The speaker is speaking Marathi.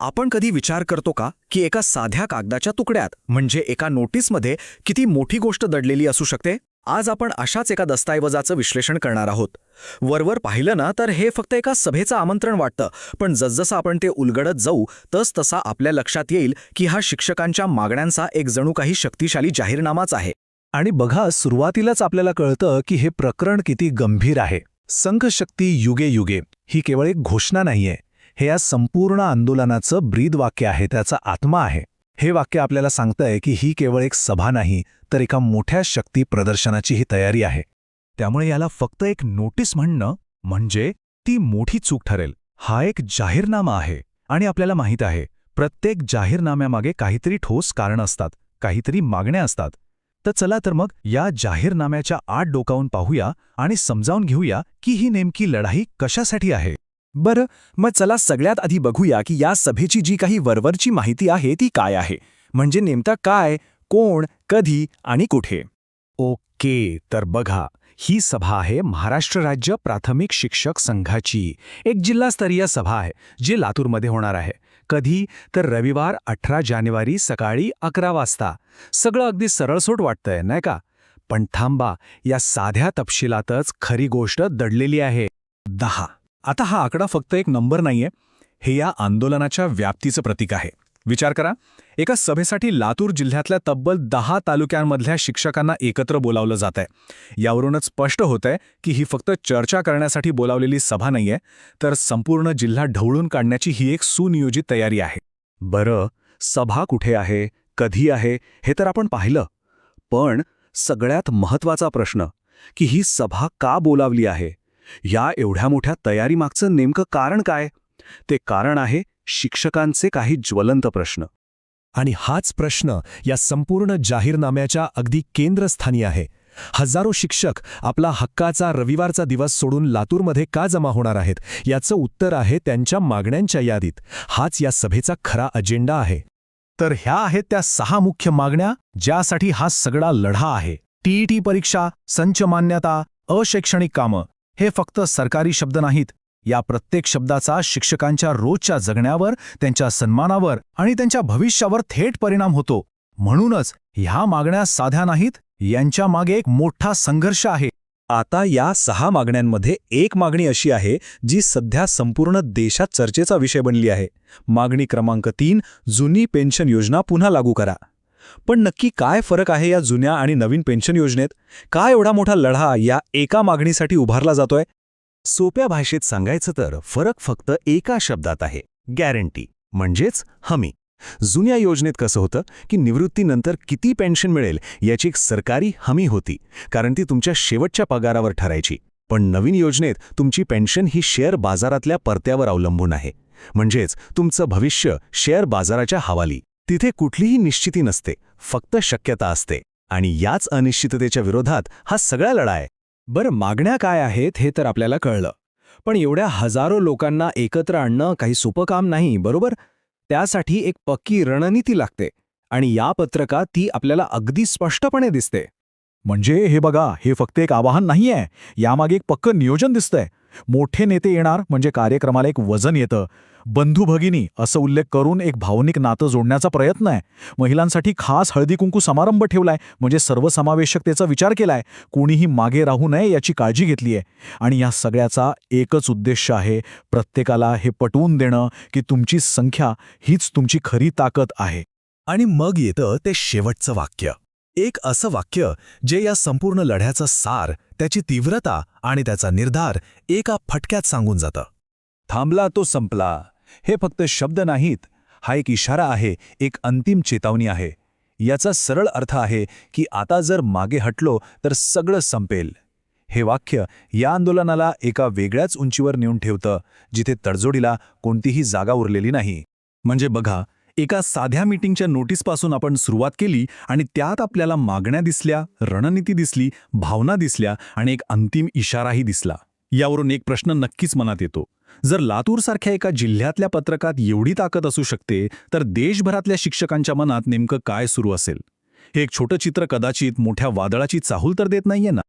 आपण कधी विचार करतो का की एका साध्या कागदाच्या तुकड्यात म्हणजे एका नोटीसमध्ये किती मोठी गोष्ट दडलेली असू शकते? आज आपण अशाच एका दस्तऐवजाचं विश्लेषण करणार आहोत. वरवर पाहिलं ना तर हे फक्त एका सभेचं आमंत्रण वाटतं पण जसजसं आपण ते उलगडत जाऊ तस तसा आपल्या लक्षात येईल की हा शिक्षकांच्या मागण्यांचा एक जणू काही शक्तिशाली जाहीरनामाच आहे. आणि बघा सुरुवातीलाच आपल्याला कळतं की हे प्रकरण किती गंभीर आहे. संघशक्ती युगे युगे ही केवळ एक घोषणा नाहीये. हे या संपूर्ण आंदोलनाचं ब्रीद वाक्य आहे त्याचा आत्मा आहे. हे वाक्य आपल्याला सांगतंय की ही केवळ एक सभा नाही तर एका मोठ्या शक्ती प्रदर्शनाची ही तयारी आहे. त्यामुळे याला फक्त एक नोटीस म्हणणं म्हणजे ती मोठी चूक ठरेल. हा एक जाहीरनामा आहे आणि आपल्याला माहीत आहे प्रत्येक जाहीरनाम्यामागे काहीतरी ठोस कारण असतात काहीतरी मागण्या असतात. तर चला तर मग या जाहीरनाम्याच्या आत डोकावून पाहूया आणि समजावून घेऊया की ही नेमकी लढाई कशासाठी आहे. बरं मग चला सगळ्यात आधी बघूया की या सभेची जी काही वरवरची माहिती आहे ती काय आहे. म्हणजे नेमका काय कोण कधी आणि कुठे. ओके तर बघा ही सभा आहे महाराष्ट्र राज्य प्राथमिक शिक्षक संघाची. एक जिल्हास्तरीय सभा आहे जी लातूरमध्ये होणार आहे. कधी तर रविवार अठरा जानेवारी सकाळी अकरा वाजता. सगळं अगदी सरळसोट वाटतंय नाही का? पण थांबा या साध्या तपशिलातच खरी गोष्ट दडलेली आहे. दहा. आता हा आकडा फक्त एक नंबर नाहीये. हे या आंदोलनाच्या व्याप्तीचं प्रतीक आहे. विचार करा. एका सभेसाठी लातूर जिल्ह्यातल्या तब्बल दहा तालुक्यांमधल्या शिक्षकांना एकत्र बोलावलं जात आहे यावरूनच स्पष्ट होतंय की ही फक्त चर्चा करण्यासाठी बोलावलेली सभा नाहीये तर संपूर्ण जिल्हा ढवळून काढण्याची ही एक सुनियोजित तयारी आहे. बरं सभा कुठे आहे? कधी आहे? हे तर आपण पाहिलं. पण सगळ्यात महत्त्वाचा प्रश्न की ही सभा का बोलावली आहे? या एवढ्या मोठ्या तयारीमागचं नेमकं कारण काय? ते कारण आहे शिक्षकांचे काही ज्वलंत प्रश्न. आणि हाच प्रश्न या संपूर्ण जाहीरनाम्याच्या अगदी केंद्रस्थानी आहे. हजारो शिक्षक आपला हक्काचा रविवारचा दिवस सोडून लातूरमध्ये का जमा होणार आहेत? याचं उत्तर आहे त्यांच्या मागण्यांच्या यादीत. हाच या सभेचा खरा अजेंडा आहे. तर ह्या आहेत त्या सहा मुख्य मागण्या ज्यासाठी हा सगळा लढा आहे. टीईटी परीक्षा संच मान्यता अशैक्षणिक कामं. हे फक्त सरकारी शब्द नाहीत. या प्रत्येक शब्दाचा शिक्षकांच्या रोजच्या जगण्यावर त्यांच्या सन्मानावर आणि त्यांच्या भविष्यावर थेट परिणाम होतो. म्हणूनच ह्या मागण्या साध्या नाहीत यांच्या मागे एक मोठा संघर्ष आहे. आता या सहा मागण्यांमध्ये एक मागणी अशी आहे जी सध्या संपूर्ण देशात चर्चेचा विषय बनली आहे. मागणी क्रमांक तीन जुनी पेन्शन योजना पुन्हा लागू करा. पण नक्की काय फरक आहे या जुन्या आणि नवीन पेन्शन योजनेत? काय एवढा मोठा लढा या एका मागणीसाठी उभारला जातोय? सोप्या भाषेत सांगायचं तर फरक फक्त एका शब्दात आहे गॅरंटी. म्हणजेच हमी. जुन्या योजनेत कसं होतं की निवृत्तीनंतर किती पेन्शन मिळेल याची एक सरकारी हमी होती कारण ती तुमच्या शेवटच्या पगारावर ठरायची. पण नवीन योजनेत तुमची पेन्शन ही शेअर बाजारातल्या परत्यावर अवलंबून आहे. म्हणजेच तुमचं भविष्य शेअर बाजाराच्या हवाली. तिथे कुठलीही निश्चिती नसते फक्त शक्यता असते. आणि याच अनिश्चिततेच्या विरोधात हा सगळा लढा आहे बरं मागण्या काय आहेत हे तर आपल्याला कळलं. पण एवढ्या हजारो लोकांना एकत्र आणणं काही सोपं काम नाही बरोबर? त्यासाठी एक पक्की रणनीती लागते. आणि या पत्रकात ती आपल्याला अगदी स्पष्टपणे दिसते. म्हणजे हे बघा हे फक्त एक आवाहन नाहीये. यामागे एक पक्कं नियोजन दिसतंय. मोठे नेते येणार म्हणजे कार्यक्रमाला एक वजन येतं. बंधू भगिनी असं उल्लेख करून एक भावनिक नातं जोडण्याचा प्रयत्न आहे. महिलांसाठी खास हळदी कुंकू समारंभ ठेवलाय. म्हणजे सर्वसमावेशकतेचा विचार केलाय. कोणीही मागे राहू नये याची काळजी घेतली आहे. आणि या सगळ्याचा एकच उद्देश आहे प्रत्येकाला हे पटवून देणं की तुमची संख्या हीच तुमची खरी ताकद आहे. आणि मग येतं ते शेवटचं वाक्य. एक असं वाक्य जे या संपूर्ण लढ्याचा सार त्याची तीव्रता आणि त्याचा निर्धार एका फटक्यात सांगून जातं. थांबला तो संपला. हे फक्त शब्द नाहीत. हा एक इशारा आहे. एक अंतिम चेतावणी आहे. याचा सरळ अर्थ आहे की आता जर मागे हटलो तर सगळं संपेल. हे वाक्य या आंदोलनाला एका वेगळ्याच उंचीवर नेऊन ठेवतं जिथे तडजोडीला कोणतीही जागा उरलेली नाही. म्हणजे बघा एका साध्या मीटिंगच्या नोटीसपासून आपण सुरुवात केली आणि त्यात आपल्याला मागण्या दिसल्या रणनीती दिसली भावना दिसल्या आणि एक अंतिम इशाराही दिसला. यावरून एक प्रश्न नक्कीच मनात येतो. जर लातूरसारख्या एका जिल्ह्यातल्या पत्रकात एवढी ताकद असू शकते तर देशभरातल्या शिक्षकांच्या मनात नेमकं काय सुरू असेल? हे एक छोटं चित्र कदाचित मोठ्या वादळाची चाहूल तर देत नाहीये ना?